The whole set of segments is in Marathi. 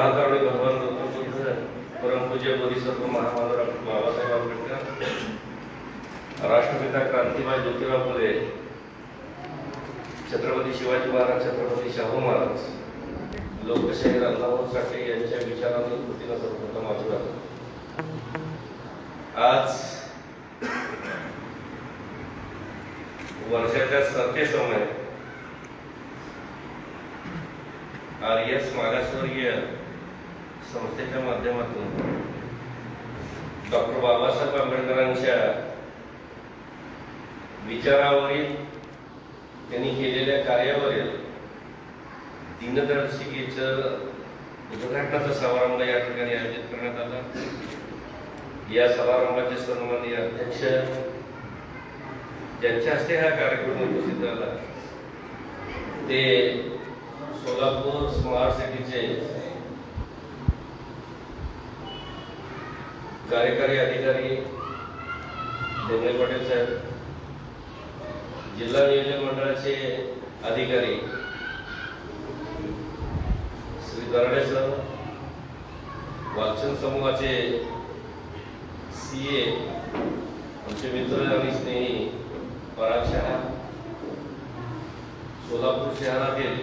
महाकारुणी भगवान गौतम बुद्ध परमपूज्य बोधिसत्व महामानव बाबासाहेब आंबेडकर राष्ट्रपिता क्रांतीबाई ज्योतिराव फुले छत्रपती शिवाजी महाराज छत्रपती शाहू महाराज लोकशाही रामराव साठे यांच्या विचारांनी कृतीला सर्वप्रथम अभिवादन आज वर्षाच्या सरते समय आर एस मागासवर्गीय संस्थेच्या माध्यमातून डॉक्टर बाबासाहेब आंबेडकरांच्या विचारावरील त्यांनी केलेल्या कार्यावरील दिनदर्शिकेचं उद्घाटनाचा समारंभ या ठिकाणी आयोजित करण्यात आला. या समारंभाचे सन्माननीय अध्यक्ष ज्यांच्या हस्ते हा कार्यक्रम उपस्थित झाला ते सोलापूर स्मार्ट सिटीचे कार्यकारी अधिकारी देवळे पटेल साहेब जिल्हा नियोजन मंडळाचे अधिकारी श्री दराडे सर वाचन समूहाचे सी ए आमचे मित्र आणि स्नेही पराग शहा सोलापूर शहरातील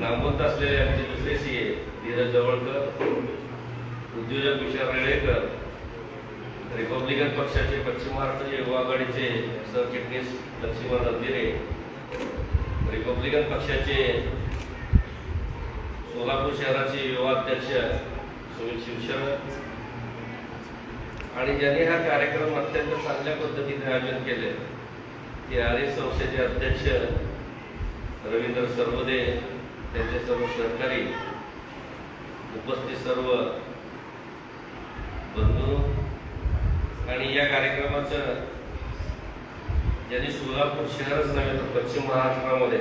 नामवंत असलेले आमचे दुसरे सी ए धीरज जवळकर उद्योजक विशाल रेडेकर रिपब्लिकन पक्षाचे पश्चिम महाराष्ट्र युवा आघाडीचे सरचिटणीस लक्ष्मण रंधिरे रिपब्लिकन पक्षाचे सोलापूर शहराचे युवा अध्यक्ष सुनील शिवशरण आणि ज्यांनी हा कार्यक्रम अत्यंत चांगल्या पद्धतीने आयोजन केले ते आर्य संस्थेचे अध्यक्ष रवींद्र सर्वदे त्यांचे सर्व सहकारी उपस्थित सर्व बंधू आणि या कार्यक्रमाचं ज्यांनी सोलापूर शहरच नव्हे तर पश्चिम महाराष्ट्रामध्ये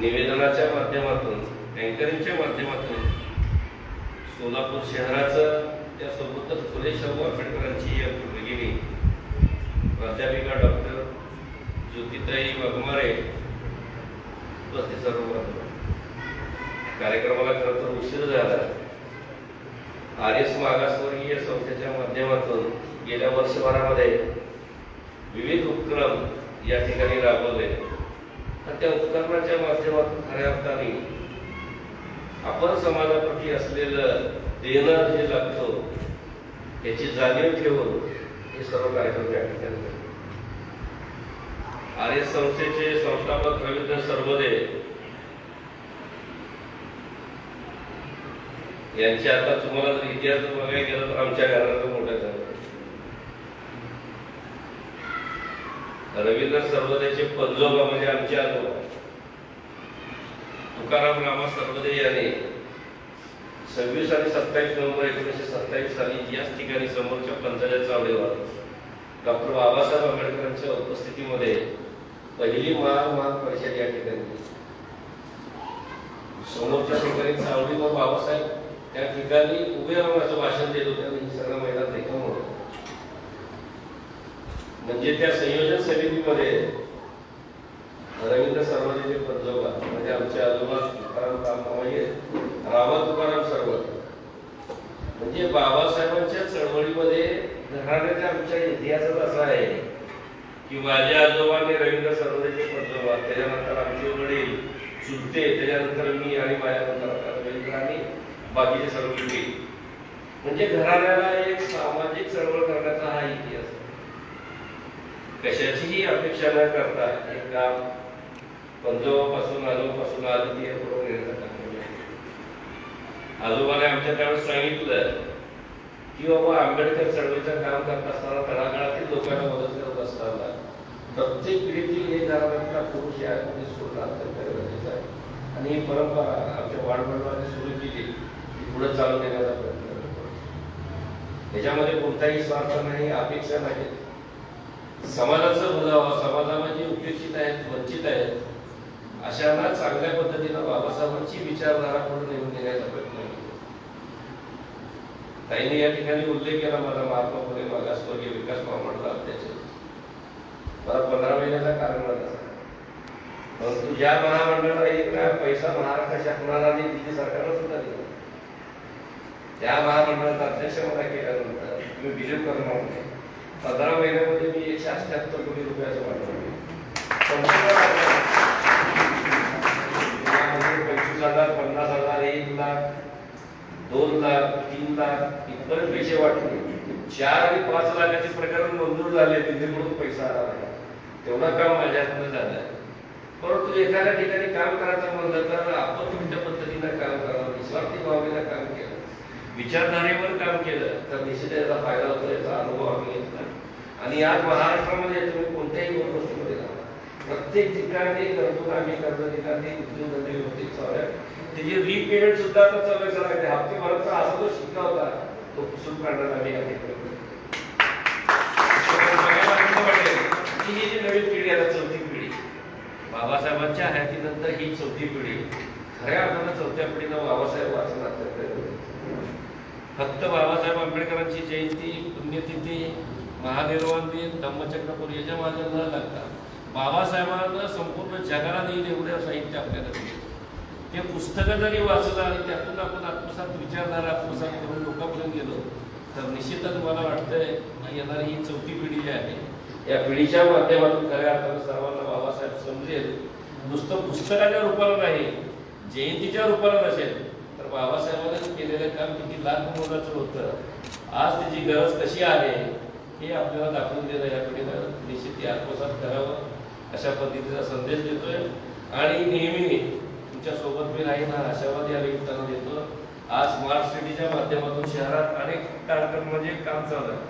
निवेदनाच्या माध्यमातून अँकरिंगच्या माध्यमातून सोलापूर शहराचं त्यासोबतच फुले शाहू आंबेडकरांची या भगिनी प्राध्यापिका डॉक्टर ज्योतिताई वाघमारे उपस्थित सर्व कार्यक्रमाला खरं तर उशीर झाला. आर एस मागासवर्गीय संस्थेच्या माध्यमातून गेल्या वर्षभरामध्ये विविध उपक्रम या ठिकाणी राबवले. तर त्या उपक्रमाच्या माध्यमातून खऱ्या अर्थाने आपण समाजाप्रती असलेलं देणं जे लागतो याची जाणीव ठेवून हे सर्व कार्यक्रम या ठिकाणी आर एस संस्थेचे संस्थापक रवींद्र सर्वदे यांचे आता तुम्हाला जर इतिहास बघायला गेला तर आमच्या घराला मोठ्या झाला रवींद्र सर्वदेचे पंजोबा म्हणजे आमचे आजोबा. तुकाराम रामा सर्वदे याने सव्वीस आणि सत्तावीस नोव्हेंबर एकोणीसशे सत्तावीस साली याच ठिकाणी समोरच्या पंचायत चावडीवर डॉक्टर बाबासाहेब आंबेडकरांच्या उपस्थितीमध्ये पहिली महा महान परिषद या ठिकाणी. समोरच्या ठिकाणी चावडीवर बाबासाहेब त्या ठिकाणी उभे राहून असं भाषण देत होत्या आणि ही सगळं मैदान रिकामं म्हणजे त्या संयोजन समितीमध्ये रवींद्र सर्वदेचे पंजोबा म्हणजे आमचे आजोबा तुकाराम राममाये रामा तुकाराम सर्व म्हणजे बाबासाहेबांच्या चळवळीमध्ये घराण्याच्या आमच्या इतिहासात असा आहे की माझ्या आजोबाने रवींद्र सर्वदेचे पंजोबा त्याच्यानंतर आमचे वडील चुलते त्याच्यानंतर मी आणि माझ्यानंतर आता रवींद्र आणि बाकीचे सर्व पिढी म्हणजे घराण्याला एक सामाजिक चळवळ करण्याचा हा इतिहास. कशाचीही अपेक्षा न करता एक काम पंजोबापासून आजोबापासून केलं. आजोबाने आमच्या त्यावेळेस सांगितलं की बाबा आंबेडकर चळवळीचं काम करत असताना तळागाळातील लोकांना मदत करत असताना प्रत्येक पिढीतील एक घराण्यातला पुरुष या सोडणं अत्यंत गरजेचं आहे आणि ही परंपरा आमच्या वाडवडिलांनी सुरू केली पुढे चालू देण्याचा प्रयत्न करतो. त्याच्यामध्ये कोणताही स्वार्थ नाही अपेक्षा नाही. समाजाचं भलं समाजामध्ये उपेक्षित आहेत वंचित आहेत अशांना चांगल्या पद्धतीनं बाबासाहेबांची विचारधारा पुढे नेऊन देण्याचा प्रयत्न केला ताईने या ठिकाणी उल्लेख केला माझा महात्मा फुले मागासवर्गीय विकास महामंडळ अध्यक्ष. मला पंधरा महिन्याचा कारण परंतु ज्या महामंडळाला एक ना पैसा महाराष्ट्र शासनाला दिल्ली सरकारला सुद्धा दिला. त्या महामंडळाचा अध्यक्ष मला केल्यानंतर तुम्ही बिलीव करणार नाही पंधरा महिन्यामध्ये मी एकशे अठ्ठ्याहत्तर कोटी रुपयाचं वाटलं पंचवीस हजार पन्नास हजार एक लाख दोन लाख तीन लाख इतपर पैसे वाटले. चार आणि पाच लाखाचे प्रकरण मंजूर झाले दिल्लीकडून पैसा आला नाही. तेवढा काम माझ्यातनं झालं. परंतु एखाद्या ठिकाणी काम करायचं म्हणलं तर आपण तुमच्या पद्धतीनं काम करावं? निस्वार्थी भावनेला काम केलं. विचारधारेवर काम केलं तर निश्चित याचा फायदा होतो याचा अनुभव आम्ही घेतला आणि आज महाराष्ट्रामध्ये तुम्ही कोणत्याही गोष्टीमध्ये जा प्रत्येक ठिकाणी गरजून आम्ही कर्ज ठिकाणी उद्योगधंदे व्यवस्थित चालू आहे त्याची रीपेमेंट सुद्धा आता चालू आहे सर हप्ते भरतचा असा जो शिक्का होता तो पुसून काढणार आम्ही या ठिकाणी ही जी नवीन पिढी आता चौथी पिढी. बाबासाहेबांच्या हयातीनंतर ही चौथी पिढी. खऱ्या अर्थानं चौथ्या पिढीनं बाबासाहेब आहे. फक्त बाबासाहेब आंबेडकरांची जयंती पुण्यतिथी महानिर्वाण दिन धम्मचक्रपूर याच्या माझ्या न लागता बाबासाहेबांना संपूर्ण जगाला देईल एवढं साहित्य आपल्याला दिले. ते पुस्तकं जरी वाचलं आणि त्यातून आपण आत्मसात विचारणारा आत्मसात करून लोकांपर्यंत गेलो तर निश्चितच मला वाटतंय येणारी ही चौथी पिढी जी आहे या पिढीच्या माध्यमातून खऱ्या अर्थानं सर्वांना बाबासाहेब समजेल. नुसतं पुस्तकाच्या रूपाला नाही जयंतीच्या रूपाला नसेल बाबासाहेबांनी केलेलं काम किती लाख मोलाचं होतं. आज त्याची गरज कशी आहे हे आपल्याला दाखवून देणं या पिढीनं निश्चित आत्मसात करावं अशा पद्धतीचा संदेश देतोय. आणि नेहमी तुमच्यासोबत मी राहीन हा आशावाद या निमित्तानं देतो. आज स्मार्ट सिटीच्या माध्यमातून शहरात अनेक कार्यक्रम म्हणजे काम चालू आहे.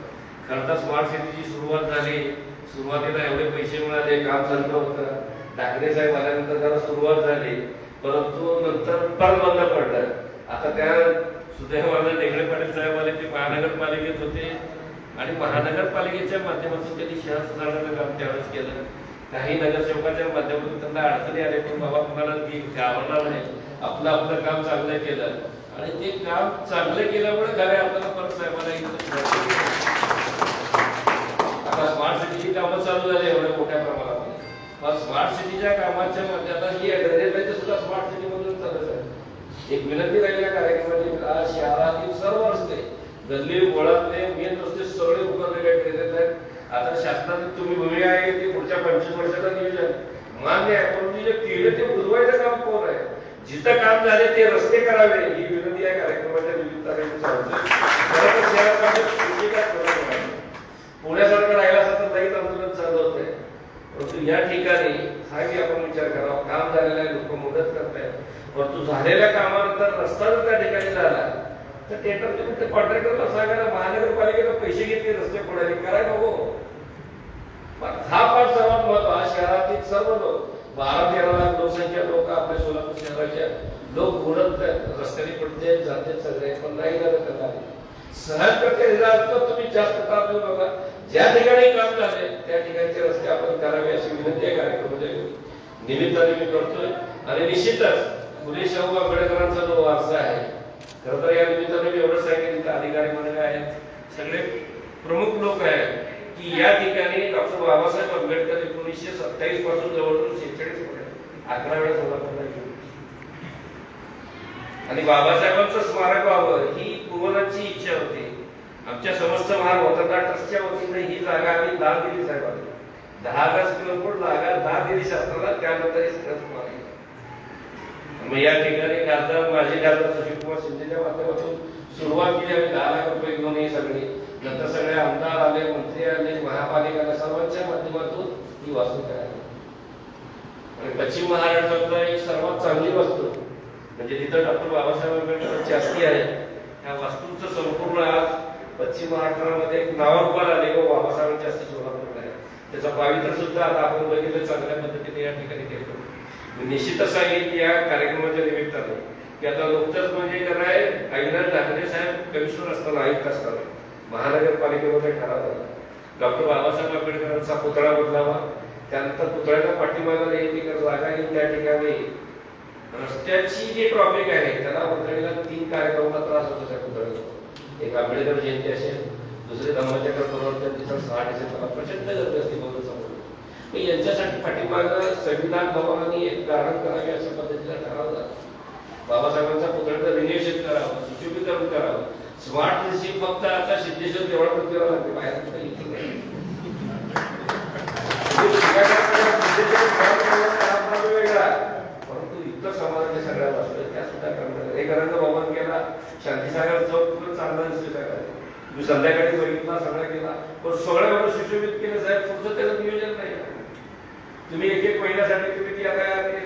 खरं तर स्मार्ट सिटीची सुरुवात झाली. सुरुवातीला एवढे पैसे मिळाले काम चाललं होतं. ठाकरे साहेब आल्यानंतर जरा सुरुवात झाली. परंतु नंतर पण बंद पडलं. आता त्या सुदैवानं डेगडे पाटील साहेब आले ते महानगरपालिकेत होते आणि महानगरपालिकेच्या माध्यमातून त्यांनी शहर सुधारण्याचं काम त्यावेळेस केलं. काही नगरसेवकाच्या माध्यमातून त्यांना अडचणी आले पण बाबा म्हणाला की घाबरणार नाही. आपलं आपलं काम चांगलं केलं. आणि ते काम चांगलं केल्यामुळे खऱ्या आपल्याला परत साहेबांना आता स्मार्ट सिटीची कामं चालू झाली एवढ्या मोठ्या प्रमाणामध्ये. मग स्मार्ट सिटीच्या कामाच्या माध्यमात ही ड्रेनेज सुद्धा स्मार्ट सिटी मधून चालत आहे एक विनंती राहिल्या कार्यक्रमाची. आज शहरातील सर्व रस्ते गल्ली बोळातले मेन रस्ते सगळे उभारलेले ड्रेनेज आहेत. आता शासनाने तुम्ही भूमी आहे ते पुढच्या पंचवीस वर्षाचं नियोजन मान्य आहे परंतु जे केले ते बुजवायचं काम कोण आहे? जिथं काम झाले ते रस्ते करावे ही विनंती या कार्यक्रमाच्या निमित्ताने पुण्यासारखं राहिला असतं तर लईच आंदोलन चालू होते परंतु या ठिकाणी हा आपण विचार करावा. काम झालेल्या लोक मदत करतायत. परंतु झालेल्या कामानंतर रस्ता जर त्या ठिकाणी झाला तर टेंडर तुम्ही ते कॉन्ट्रॅक्टरला सांगायला महानगरपालिकेला पैसे घेतले रस्ते फोडायला काय नको हा पाठ सर्वात महत्त्व शहरातील सर्व लोक बारा तेरा लाख लोकसंख्या लोक आपल्या सोलापूर शहराच्या लोक बुडत रस्त्याने पडते जाते सगळे. पण नाही झालं का काय सहज करते अर्थ तुम्ही जास्त काम देऊ नका ज्या ठिकाणी काम झाले त्या ठिकाणचे रस्ते आपण करावे अशी विनंती आहे कार्यक्रमाच्या निमित्ताने मी करतोय. आणि निश्चितच पुणे शाहू आंबेडकरांचा जो वारसा आहे खर तर या निमित्ताने मी एवढं सांगेन की अधिकारी मंडळ आहेत सगळे प्रमुख लोक आहेत की या ठिकाणी डॉक्टर बाबासाहेब आंबेडकर एकोणीसशे सत्तावीसपासून जवळजवळ शेहेचाळीस पर्यंत अकरा वेळा सोलापूरला आणि बाबासाहेबांचं स्मारक व्हावं ही कोणाची इच्छा होती. आमच्या समस्त महान वतनदार ट्रस्टच्या वतीने ही जागा आम्ही दान दिली साहेबांनी. दहा हजार स्क्वेअर फूट जागा दान दिली शासनाला त्यानंतर मग या ठिकाणी खासदार माझे खासदार सुशील कुमार शिंदेच्या माध्यमातून सुरुवात केली. आम्ही दहा लाख रुपये घेऊन हे सगळे. नंतर सगळे आमदार आले मंत्री आले महापालिका सर्वांच्या माध्यमातून ही वास्तू करायला आणि पश्चिम महाराष्ट्रातला एक सर्वात चांगली वस्तू म्हणजे तिथं डॉक्टर बाबासाहेब आंबेडकर अस्थी आहे ह्या वास्तूंचं संपूर्ण आज पश्चिम महाराष्ट्रामध्ये एक नावारूपाला आले व बाबासाहेबांच्या अस्थी सोलापूरला आहे. त्याचा पावित्र्य सुद्धा आता आपण बघितलं चांगल्या पद्धतीने या ठिकाणी केलं. मी निश्चितच सांगेन की या कार्यक्रमाच्या निमित्तानं की आता नुकतंच म्हणजे काय आहे आईनाथ ठाकरे साहेब कमिशनर असताना आयुक्त असताना महानगरपालिकेमध्ये ठराव झाला. डॉक्टर बाबासाहेब आंबेडकरांचा पुतळा बदलावा त्यानंतर पुतळ्याच्या पाठीमागे एक एकर जागा येईल त्या ठिकाणी रस्त्याची जे ट्रॉफिक आहे त्याला वर्दळीला तीन कार्यक्रमाला त्रास होतो त्या पुतळ्याचा एक आंबेडकर जयंती असेल दुसरे धम्मचक्र प्रवर्तन तिथं सहा डिसेंबरला प्रचंड गर्दी असते बघून समोर यांच्यासाठी पाठीमागं संविधान भवनाने एक गार्डन करावे अशा पद्धतीचा झाला बाबासाहेबांचा पुतळ्याचं रिलेशन करावं सुशोभीकरण करावं. स्मार्ट फक्त आता सिद्धेश्वर देवळा पृथ्वीला लागते बाहेर कुठे इथे नाही. म्हणजे शिकायला सिद्धेश्वर देवळा पृथ्वीला वेगळा परंतु इतर समाजाच्या सगळ्या वस्तू आहेत, त्या सुद्धा करणार एक रंग भवन केला शांतीसागर चौक पुढे चांगला दिसतोय काय मी संध्याकाळी बघितला सगळा केला. पण सगळ्या वेळेस सुशोभित केलं साहेब पुढचं त्याचं नियोजन नाही. तुम्ही एक एक महिन्यासाठी तुम्ही ती आता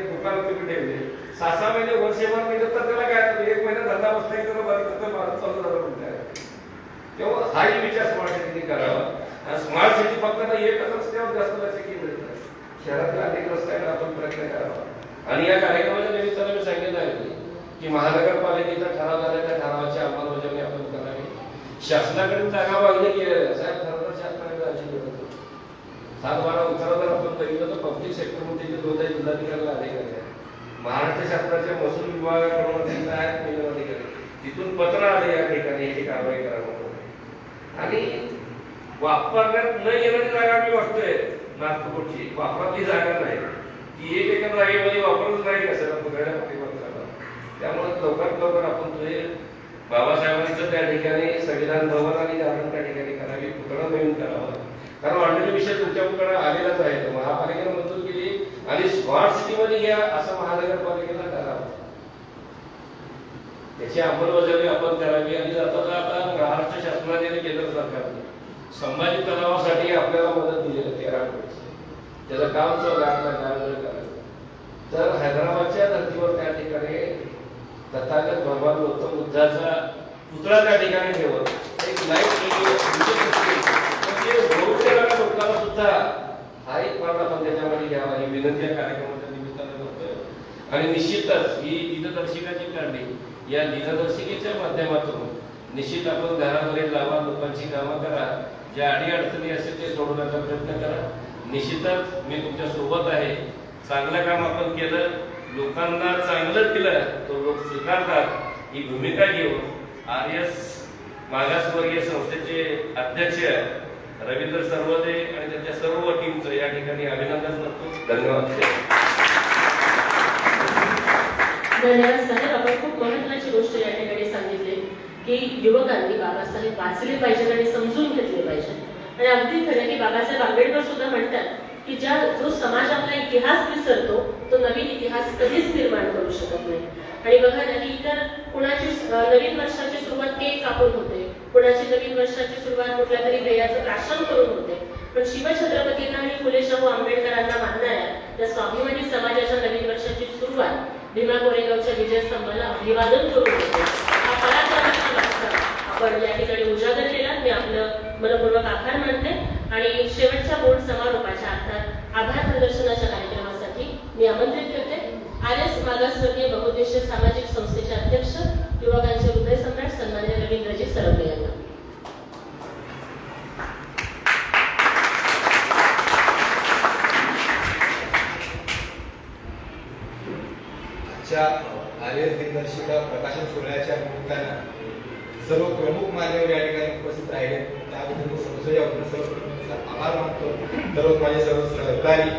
दुकान तुम्ही ठेवले. सहा सहा महिने वर्षभर केलं तर त्याला काय एक महिना धंदा बसला की त्याला बरं तर भारत चालू झालं म्हणताय. तेव्हा हाही विचार स्मार्ट सिटी करावा. आणि स्मार्ट सिटी फक्त ना एकच रस्त्यावर जास्त लक्ष केलं शहरातल्या अनेक रस्त्यांना आपण प्रयत्न करावा. आणि या कार्यक्रमाच्या निमित्तानं मी सांगितलं आहे. की महानगरपालिकेचा ठराव झाला त्या ठरावाची अंमलबजावणी आपण करावी शासनाकडे जागा मागणी केलेल्या साहेब खरं तर शासनाकडे अशी गरज होती सात बारा उतारा जर आपण बघितलं तर पब्लिक सेक्टरमध्ये जे दोन आहे जिल्हाधिकाऱ्याला अधिकारी आहे महाराष्ट्र शासनाच्या महसूल विभागाकडून तिथं आहेत अधिकारी तिथून पत्र आले या ठिकाणी याची कारवाई करावी आणि वापरण्यात न येणारी जागा मी वाटतोय नागपूरची. वापरातली जागा नाही. ती एक एका जागेमध्ये वापरच नाही कशाला पुतळ्या पाठीमागचा त्यामुळे लवकरात लवकर आपण तुझे बाबासाहेबांचं त्या ठिकाणी संविधान भवन आणि गार्डन त्या ठिकाणी करावी पुतळा नवीन करावा. कारण ऑलरेडी विषय तुमच्याकडे आलेलाच आहे. तो. महापालिकेने मंजूर केली आणि स्मार्ट सिटी मध्ये घ्या असं महानगरपालिकेला करावं त्याची अंमलबजावणी आपण करावी. आणि आता आता महाराष्ट्र शासनाने आणि केंद्र सरकारने संभाजी तलावासाठी आपल्याला मदत दिली आहे तेरा कोटी त्याचं काम चालू आहे तर हैदराबादच्या धर्तीवर त्या तथागत भगवान गौतम बुद्धाचा पुतळा त्या ठिकाणी ठेवत. एक लाइट म्हणजे लोकांना सुद्धा हा एक पार्ट आपण त्याच्यामध्ये घ्यावा. ही विनंती या कार्यक्रमाच्या निमित्तानं करतोय. आणि निश्चितच ही दिनदर्शिका जी काढली या दिनदर्शिकेच्या माध्यमातून निश्चित आपण घरामध्ये लावा लोकांची कामं करा. ज्या अडी अडचणी असेल ते सोडवण्याचा प्रयत्न करा. निश्चितच मी तुमच्यासोबत आहे. चांगलं काम आपण केलं. लोकांना चांगलं केलं तो लोक स्वीकारतात ही भूमिका घेऊन. आर एस मागासवर्गीय संस्थेचे अध्यक्ष रवींद्र सर्वदे आणि त्यांच्या सर्व टीमचं या ठिकाणी अभिनंदन करतो. धन्यवाद. धन्यवाद आपण खूप महत्वाची गोष्ट या ठिकाणी सांगितली की युवकांनी बाबासाहेब वाचले पाहिजे आणि समजून घेतले पाहिजे आणि अगदी खरं की बाबासाहेब आंबेडकर सुद्धा म्हणतात की ज्या जो समाज आपला इतिहास विसरतो तो नवीन इतिहास कधीच निर्माण करू शकत नाही. आणि बघा ना की इतर कुणाची नवीन वर्षाची सुरुवात केक कापून होते. कुणाची नवीन वर्षाची सुरुवात कुठल्या तरी पेयाचं प्राशन करून होते. पण शिवछत्रपतींना आणि फुले शाहू आंबेडकरांना मानणाऱ्या त्या स्वाभिमानी समाजाच्या नवीन वर्षाची सुरुवात भीमा कोरेगावच्या विजयस्तंभाला अभिवादन करून होते. हा आपण या ठिकाणी उजागर केला. मी आपलं मनपूर्वक आभार मानते. आणि शेवटच्या बोर्ड समारोपाच्या अर्थात आभार प्रदर्शनाच्या कार्यक्रमासाठी मी आमंत्रित करते. आर एस मागासवर्गीय बहुद्देशीय सामाजिक संस्थेचे अध्यक्ष युवकांचे हृदय सम्राट सन्मान्य रवींद्रजी सरवडे यांना आजच्या आर्य दिनदर्शिका प्रकाशन सोहळ्याच्या निमित्तानं सर्व प्रमुख मान्यवर या ठिकाणी उपस्थित राहिले त्याबद्दल मी संस्थेच्या वतीनं सर्वप्रथम त्यांचा आभार मानतो सर्व माझे सर्व सहकारी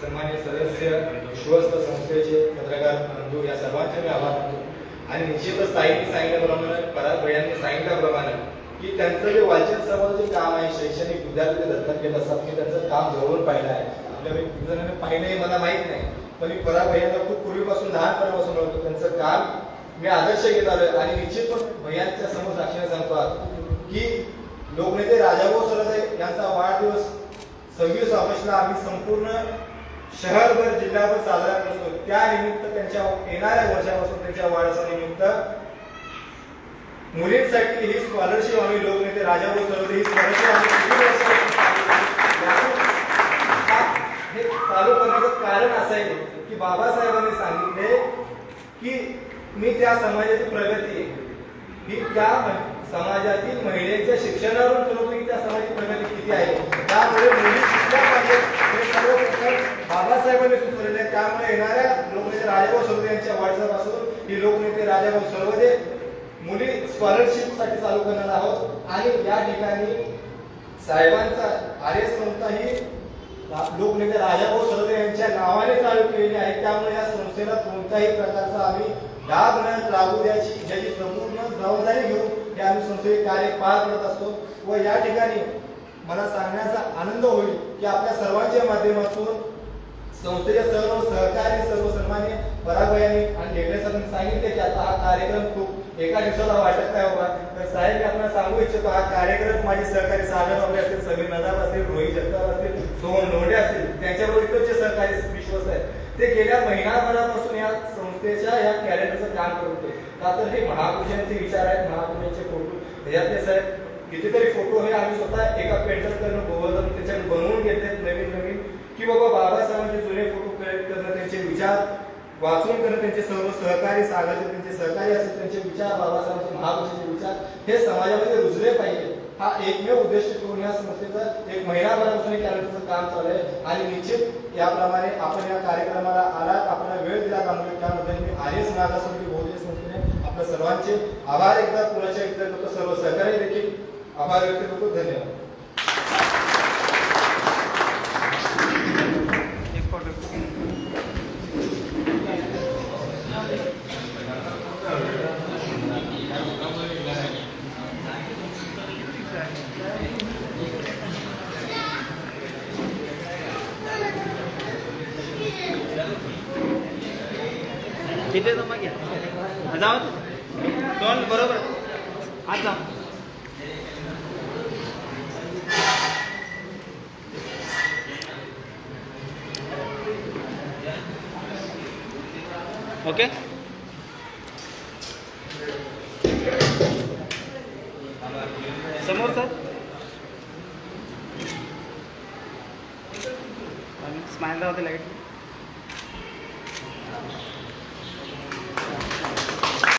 सन्मान्य सदस्य विश्वस्त संस्थेचे पत्रकार बंधू या सर्वांचे मी आभार मानतो आणि निश्चितच ताईंनी सांगितल्याप्रमाणे पराग भैयांनी सांगितल्याप्रमाणे की त्यांचं जे वाचन जे काम आहे शैक्षणिक विद्यार्थी दत्तक घेत असतात मी त्यांचं काम जवळून पाहिलं आहे. आपल्या जणांनी पाहिलं हे मला माहीत नाही पण मी पराग भैयांना खूप पूर्वीपासून लहानपणापासून ओळखतो. त्यांचं काम मी आदर्श घेत आलोय. आणि निश्चित पण भैयांच्या समोर साक्षीने सांगतो की लोकनेते राजाभाऊ सरदे यांचा वाढदिवस सव्वीस ऑगस्टला आम्ही संपूर्ण शहरभर जिल्हाभर साजरा करतो. त्या निमित्त त्यांच्या येणाऱ्या वर्षापासून त्यांच्या वाढसानिमित्त मुलींसाठी ही स्कॉलरशिप आम्ही लोकनेते राजाभाऊ चौधरी ही स्कॉलरशिप हे चालू करण्याचं कारण असं आहे की बाबासाहेबांनी सांगितले की मी त्या समाजाची प्रगती ही त्या समाजातील महिलेच्या शिक्षणावरून ठरवतो की त्या समाजाची प्रगती किती आहे? त्यामुळे मुली शिकल्या पाहिजेत. हे सर्व प्रकार बाबासाहेबांनी सुचवलेले आहे. त्यामुळे येणाऱ्या लोकनेते राजाभाऊ सर्वदे यांच्या वाढदिवसापासून ही लोकनेते राजाभाऊ सर्वदे मुली स्कॉलरशिपसाठी चालू करणार आहोत. आणि या ठिकाणी साहेबांचा आर्य संस्था ही लोकनेते राजाभाऊ सरदे यांच्या नावाने चालू केलेली आहे. त्यामुळे या संस्थेला कोणत्याही प्रकारचा आम्ही डाग न लागू द्यायची याची संपूर्ण जबाबदारी घेऊन हे आम्ही संस्थेचे कार्य पार करत असतो व या ठिकाणी मला सांगण्याचा आनंद होईल की आपल्या सर्वांच्या माध्यमातून संस्थेचे सर्व सहकारी सर्व सन्मान्य परागवयांनी आणि ढेकळे सरांनी सांगितले की आता हा कार्यक्रम खूप एका दिवसाला वाटत नाही बाबा. तर साहेब मी आपल्याला सांगू इच्छितो हा कार्यक्रम माझे सहकारी सागर बाबरे असतील समीर नदाब असतील रोहित जगताप असतील सोहन लोंढे असतील त्यांच्याबरोबर इतर जे सहकारी विश्वास आहेत ते गेल्या महिनाभरापासून या संस्थेच्या या कॅलेंडरचं काम करत होते. का तर हे महापुरुषांचे विचार आहेत महापुरुषांचे फोटो. ह्याच्यातले साहेब कितीतरी फोटो हे आम्ही स्वतः एका पेंटरकडनं गोवर्धन त्याच्यात बनवून घेतलेत नवीन नवीन की बाबा बाबासाहेबांचे जुने फोटो कलेक्ट करणं त्यांचे विचार वाचून करणं त्यांचे सर्व सहकारी सांगायचे त्यांचे सहकारी असेल त्यांचे विचार बाबासाहेबांचे महापुरुषांचे विचार हे समाजामध्ये रुजले पाहिजे. हा एकमेव उद्देश ठेवून या संस्थेचं एक महिनाभरापासून कॅलेंडरचं काम चालू आहे. आणि निश्चित याप्रमाणे आपण या कार्यक्रमाला आलात आपल्याला वेळ दिला त्यामुळे त्यामध्ये मी आर्यस नागासंगी बहुजन संस्थेने आपल्या सर्वांचे आभार एकदा पुण्याच्या एकदा करतो. सर्व सहकारी देखील आभार व्यक्त करतो. धन्यवाद. तिथे जमा घ्या. जाऊ दोन बरोबर. आज जा. ओके? समोर सर. स्माईल होते लाइट